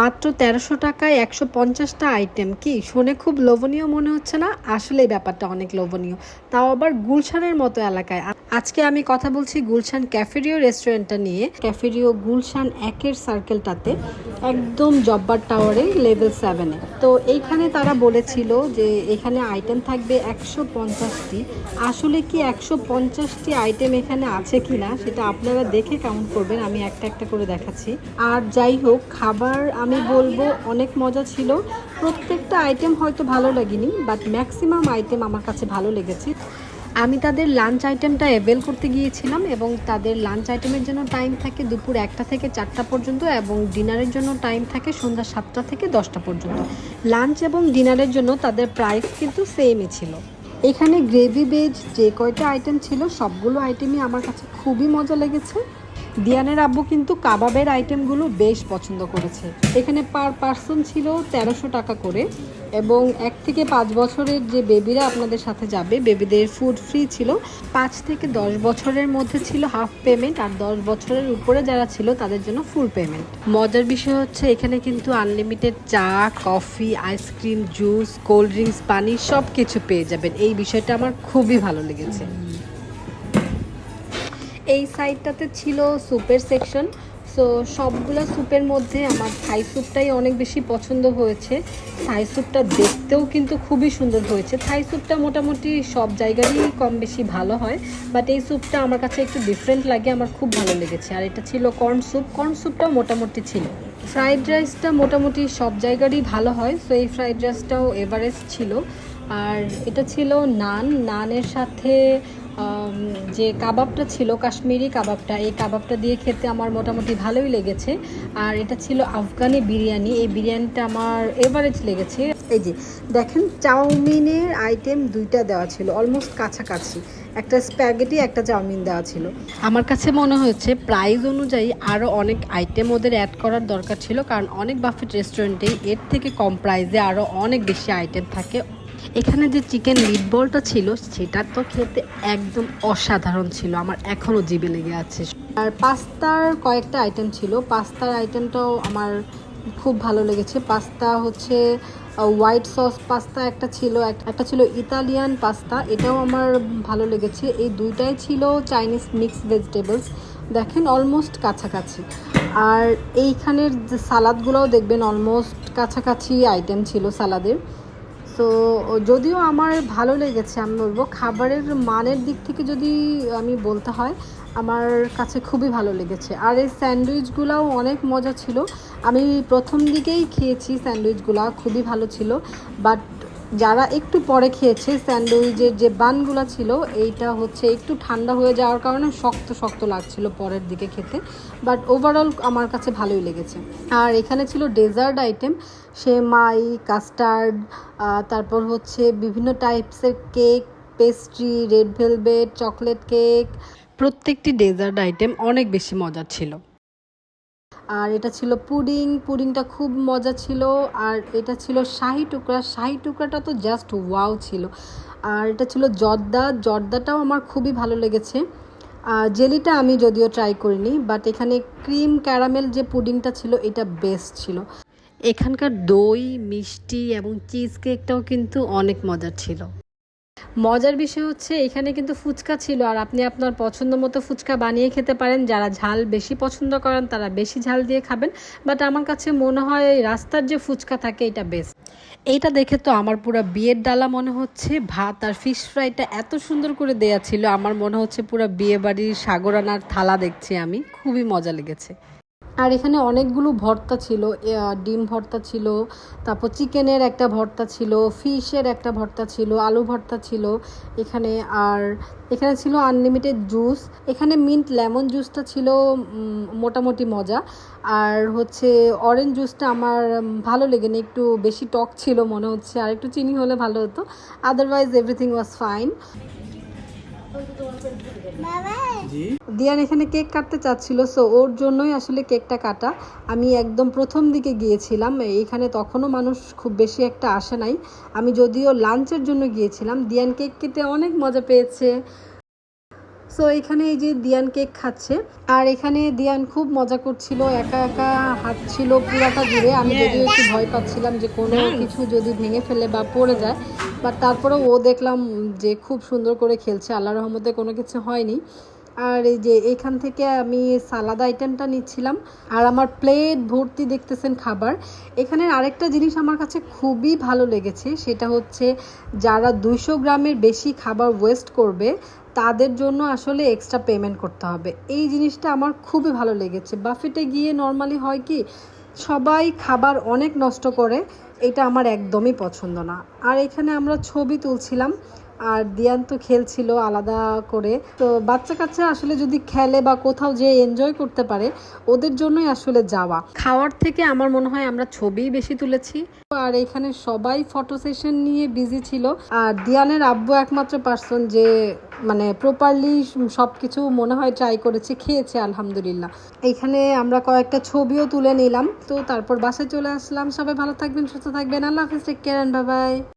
মাত্র তেরোশো টাকায় একশো পঞ্চাশটা আইটেম কি, শুনে খুব লোভনীয় মনে হচ্ছে না? আসলে ব্যাপারটা অনেক লোভনীয়। তাও আবার গুলশানের মতো এলাকায়। আজকে আমি কথা বলছি গুলশান ক্যাফেরিও রেস্টুরেন্টটা নিয়ে। ক্যাফেরিও গুলশান একের সার্কেলটাতে একদম জব্বার টাওয়ারে লেভেল সেভেনে তো এইখানে তারা বলেছিল যে এখানে আইটেম থাকবে একশো পঞ্চাশটি। আসলে কি একশো পঞ্চাশটি আইটেম এখানে আছে কি না সেটা আপনারা দেখে কাউন্ট করবেন। আমি একটা একটা করে দেখাচ্ছি। আর যাই হোক, খাবার আমি বলব অনেক মজা ছিল। প্রত্যেকটা আইটেম হয়তো ভালো লাগেনি বাট ম্যাক্সিমাম আইটেম আমার কাছে ভালো লেগেছে। আমি তাদের লাঞ্চ আইটেমটা অ্যাভেল করতে গিয়েছিলাম এবং তাদের লাঞ্চ আইটেমের জন্য টাইম থাকে দুপুর একটা থেকে চারটা পর্যন্ত এবং ডিনারের জন্য টাইম থাকে সন্ধ্যা সাতটা থেকে দশটা পর্যন্ত। লাঞ্চ এবং ডিনারের জন্য তাদের প্রাইস কিন্তু সেমই ছিল। এখানে গ্রেভি বেজ যে কয়টা আইটেম ছিল, সবগুলো আইটেমই আমার কাছে খুবই মজা লেগেছে। দিয়ানের আব্বু কিন্তু কাবাবের আইটেমগুলো বেশ পছন্দ করেছে। এখানে পার পার্সন ছিল তেরোশো টাকা করে এবং এক থেকে পাঁচ বছরের যে বেবিরা আপনাদের সাথে যাবে, বেবিদের ফুড ফ্রি ছিল। পাঁচ থেকে দশ বছরের মধ্যে ছিল হাফ পেমেন্ট আর দশ বছরের উপরে যারা ছিল তাদের জন্য ফুল পেমেন্ট মজার বিষয় হচ্ছে এখানে কিন্তু আনলিমিটেড চা coffee ice cream juice cold drinks পানি সব কিছু পেয়ে যাবেন। এই বিষয়টা আমার খুবই ভালো লেগেছে। এই সাইডটাতে ছিল স্যুপের সেকশন সো সবগুলো স্যুপের মধ্যে আমার থাই স্যুপটাই অনেক বেশি পছন্দ হয়েছে। থাই স্যুপটা দেখতেও কিন্তু খুবই সুন্দর হয়েছে। থাই স্যুপটা মোটামুটি সব জায়গারই কম বেশি ভালো হয় বাট এই স্যুপটা আমার কাছে একটু ডিফারেন্ট লাগে, আমার খুব ভালো লেগেছে। আর এটা ছিল কর্ন স্যুপ কর্ন স্যুপটাও মোটামুটি ছিল। ফ্রাইড রাইসটা মোটামুটি সব জায়গারই ভালো হয় সো এই ফ্রাইড রাইসটাও এভারেস্ট ছিল। আর এটা ছিল নান। নানের সাথে যে কাবাবটা ছিল, কাশ্মীরি কাবাবটা, এই কাবাবটা দিয়ে খেতে আমার মোটামুটি ভালোই লেগেছে। আর এটা ছিল আফগানি বিরিয়ানি। এই বিরিয়ানিটা আমার এভারেজ লেগেছে। এই যে, দেখেন, চাউমিনের আইটেম দুইটা দেওয়া ছিল অলমোস্ট কাছাকাছি। একটা স্প্যাগেটি একটা চাউমিন দেওয়া ছিল। আমার কাছে মনে হয়েছে প্রাইস অনুযায়ী আরও অনেক আইটেম ওদের অ্যাড করার দরকার ছিল, কারণ অনেক বাফেট রেস্টুরেন্টেই এর থেকে কম প্রাইসে আরও অনেক বেশি আইটেম থাকে। এখানে যে চিকেন মিটবলটা ছিল, সেটা তো খেতে একদম অসাধারণ ছিল। আমার এখনও জিভে লেগে আছে। আর পাস্তার কয়েকটা আইটেম ছিল। পাস্তার আইটেমটাও আমার খুব ভালো লেগেছে। পাস্তা হচ্ছে হোয়াইট সস পাস্তা একটা ছিল একটা ছিল ইতালিয়ান পাস্তা। এটাও আমার ভালো লেগেছে। এই দুইটাই ছিল চাইনিজ মিক্স ভেজিটেবলস দেখেন অলমোস্ট কাছাকাছি। আর এইখানের যে সালাদগুলোও দেখবেন অলমোস্ট কাছাকাছি আইটেম ছিল সালাদের। সো যদিও আমার ভালো লেগেছে, আমি বলব, খাবারের মানের দিক থেকে যদি আমি বলতে হয়, আমার কাছে খুবই ভালো লেগেছে। আর এই স্যান্ডউইচগুলোও অনেক মজা ছিল। আমি প্রথম দিকেই খেয়েছি স্যান্ডউইচগুলো, খুবই ভালো ছিল। বাট যারা একটু পরে খেয়েছে স্যান্ডউইচের যে বানগুলো ছিল, এইটা হচ্ছে একটু ঠান্ডা হয়ে যাওয়ার কারণে শক্ত শক্ত লাগছিল পরের দিকে খেতে। বাট ওভারঅল আমার কাছে ভালোই লেগেছে। আর এখানে ছিল ডেজার্ট আইটেম, সেমাই, কাস্টার্ড তারপর হচ্ছে বিভিন্ন টাইপসের cake, pastry, red velvet, chocolate cake. প্রত্যেকটি ডেজার্ট আইটেম অনেক বেশি মজার ছিল। আর এটা ছিল পুডিং, পুডিংটা খুব মজা ছিল। আর এটা ছিল শাহি টুকরা, শাহি টুকরাটা তো জাস্ট ওয়াও ছিল। আর এটা ছিল জর্দা, জর্দাটাও আমার খুবই ভালো লেগেছে। আর জেলিটা আমি যদিও ট্রাই করিনি বাট এখানে ক্রিম ক্যারামেল যে পুডিংটা ছিল, এটা বেস্ট ছিল। এখানকার দই, মিষ্টি এবং চিজ কেকটাও কিন্তু অনেক মজার ছিল। মজার বিষয় হচ্ছে এখানে কিন্তু ফুচকা ছিল আর আপনি আপনার পছন্দ মতো ফুচকা বানিয়ে খেতে পারেন। যারা ঝাল বেশি পছন্দ করেন, তারা বেশি ঝাল দিয়ে খাবেন। বাট আমার কাছে মনে হয় রাস্তার যে ফুচকা থাকে, এটা বেস্ট এইটা দেখে তো আমার পুরো বিয়ের ডালা মনে হচ্ছে। ভাত আর ফিশ ফ্রাইটা এত সুন্দর করে দেয়া ছিল, আমার মনে হচ্ছে পুরো বিয়ে বাড়ির সাগরানার থালা দেখছি আমি। খুবই মজা লেগেছে। আর এখানে অনেকগুলো ভর্তা ছিল ডিম ভর্তা ছিল, তারপর চিকেনের একটা ভর্তা ছিল, ফিশের একটা ভর্তা ছিল, আলু ভর্তা ছিল এখানে, আর এখানে ছিল আনলিমিটেড জুস এখানে মিন্ট লেমন জুসটা ছিল মোটামুটি মজা। আর হচ্ছে অরেঞ্জ জুসটা আমার ভালো লেগেনি, একটু বেশি টক ছিল মনে হচ্ছে, আর একটু চিনি হলে ভালো হতো। আদারওয়াইজ এভরিথিং ওয়াজ ফাইন দিয়ান এখানে কেক কাটতে চাচ্ছিল সো ওর জন্যই আসলে কেকটা কাটা। আমি একদম প্রথম দিকে গিয়েছিলাম, এইখানে তখনও মানুষ খুব বেশি একটা আসে নাই। আমি যদিও লাঞ্চের জন্য গিয়েছিলাম, দিয়ান কেক কেটে অনেক মজা পেয়েছে। সো এখানে এই যে দিয়ান কেক খাচ্ছে। আর এখানে দিয়ান খুব মজা করছিল একা একা হাঁটছিল পুরাটা জুড়ে। আমি যদিও একটু ভয় পাচ্ছিলাম যে কোনো কিছু যদি ভেঙে ফেলে বা পড়ে যায়। বাট তারপরে ও দেখলাম যে খুব সুন্দর করে খেলছে। আল্লাহ রহমতে কোনো কিছু হয়নি। আর এই যে এখান থেকে আমি সালাদ আইটেমটা নিচ্ছিলাম। আর আমার প্লেট ভর্তি দেখতেছেন খাবার। এখানের আরেকটা জিনিস আমার কাছে খুবই ভালো লেগেছে সেটা হচ্ছে যারা দুইশো গ্রামের বেশি খাবার ওয়েস্ট করবে তাদের জন্য আসলে এক্সট্রা পেমেন্ট করতে হবে। এই জিনিসটা আমার খুবই ভালো লেগেছে। বাফেটে গিয়ে নর্মালি হয় কি, সবাই খাবার অনেক নষ্ট করে, এটা আমার একদমই পছন্দ না। আর এখানে আমরা ছবি তুলছিলাম আর দিয়ান তো খেলছিল আলাদা করে। তো বাচ্চা কাচ্চা আসলে যদি খেলে বা কোথাও যে এনজয় করতে পারে ওদের জন্যই আসলে যাওয়া। খাওয়ার থেকে আমার মনে হয় আমরা ছবিই বেশি তুলেছি। আর এখানে সবাই ফটো সেশন নিয়ে বিজি ছিল। আর দিয়ানের আব্বু একমাত্র পার্সন যে মানে প্রপারলি সব কিছু মনে হয় ট্রাই করেছে খেয়েছে আলহামদুলিল্লাহ। এখানে আমরা কয়েকটা ছবিও তুলে নিলাম। তো তারপর বাসায় চলে আসলাম। সবাই ভালো থাকবেন সুস্থ থাকবেন। আল্লাহ হাফিজ টেক কেয়ার বাই